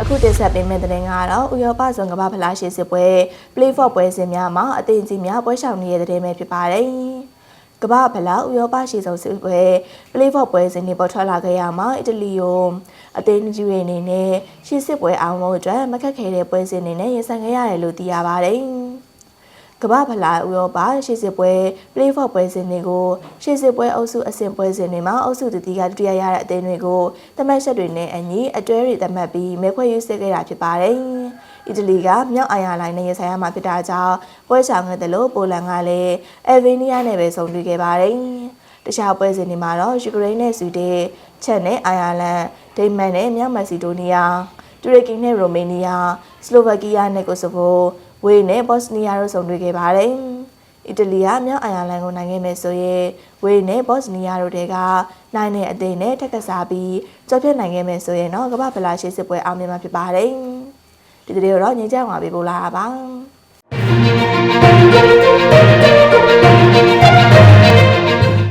အခုတင်ဆက်ပေးမယ့်သတင်းကတော့ဥရောပဇုံကမ္ဘာဖလားရှေ့စစ်ပွဲ Play for ပွဲစဉ်များမှာအသင်းကြီးများပွဲရှောင်နေတဲ့သတင်းပဲဖြစ်ပါတယ်။ကမ္ဘာဖလားဥရောပရှေ့ဆုံးစစ်ပွဲ Play for ပွဲစဉ်တွေပေါ်ထွက်လာခဲ့ရမှာအီတလီကိုအသင်းကြီးတွေအနေနဲ့ရှေ့စစ်ပွဲအောင်လို့အတွက်မခက်ခဲတဲ့ပွဲစဉ်တွေနဲ့ရင်ဆိုင်ခဲ့ရတယ်လို့သိရပါတယ်။ ကမ္ဘာဖလားဥရောပရှေ့စစ်ပွဲ Play for ပွဲစဉ်တွေကိုရှေ့စစ်ပွဲအုပ်စုအဆင့်ပွဲစဉ်တွေမှာအုပ်စုတတိကဒုတိယရတဲ့အသင်းတွေကိုတမတ်ချက်တွေနဲ့အညီအတွဲတွေတမတ်ပြီးမဲခွဲရွေးစစ်ခဲ့တာဖြစ်ပါတယ်။အီတလီကမြောက်အိုင်ယာလိုင်းနဲ့ရင်ဆိုင်ရမှာဖြစ်တာကြောင့်ပွဲဆောင်ခဲ့တယ်လို့ပိုလန်ကလည်းအယ်ဗီနီးယားနဲ့ပဲဆုံတွေ့ခဲ့ပါတယ်။တခြားပွဲစဉ်တွေမှာတော့ယူကရိန်းနဲ့ဆွီဒင်ချက်နဲ့အိုင်ယာလန်ဒိန်းမတ်နဲ့မြောက်မက်ဆီဒိုနီးယားတူရကီနဲ့ရိုမေးနီးယားစလိုဗက်ကီးယားနဲ့ကိုဆိုဗို ဝေးနဲ့ဘော့စနီးယားတို့ဆုံတွေ့ခဲ့ပါတယ်။အီတလီကမြောက်အိုင်ယာလန်ကိုနိုင်ခဲ့မယ်ဆိုရင်ဝေးနဲ့ဘော့စနီးယားတို့တွေကနိုင်တဲ့အသင်းနဲ့ထက်ကစားပြီးကြော်ပြတ်နိုင်ခဲ့မယ်ဆိုရင်တော့ကမ္ဘာဖလားရှေ့စစ်ပွဲအောင်မြင်မှာဖြစ်ပါတယ်။ဒီတရေတော့ငြိမ်းချမ်းပါပေးပို့လာတာပါ။